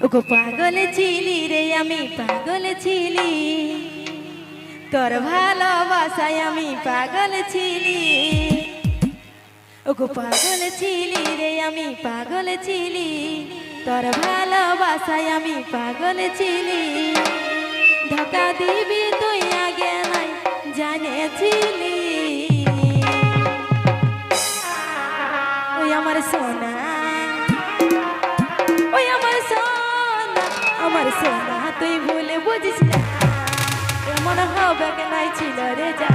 ওগো পাগল ছিলি রে আমি, পাগল ছিলি। তোর ভালোবাসায় আমি পাগল ছিলি। ওগো পাগল ছিলি রে আমি, পাগল ছিলি। তোর ভালোবাসায় আমি পাগল ছিলি। ধোকা দিবি তুই আগে নাই, জানেছিলি। আমার সোনা তুই ভুলে বুঝিস না। এমন হবে কেনাই ছিল রে যা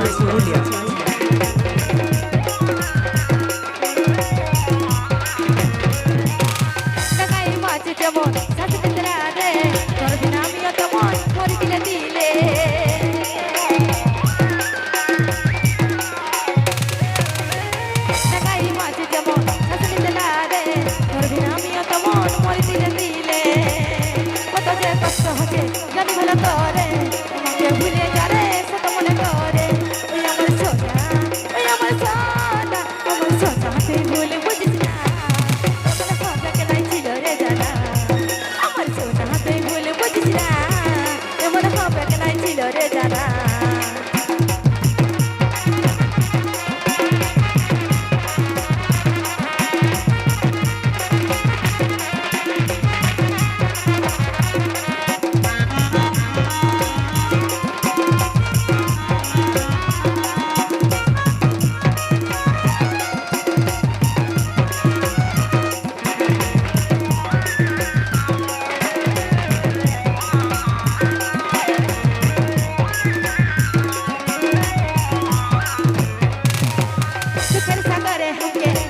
রাসুলিয়া Yeah.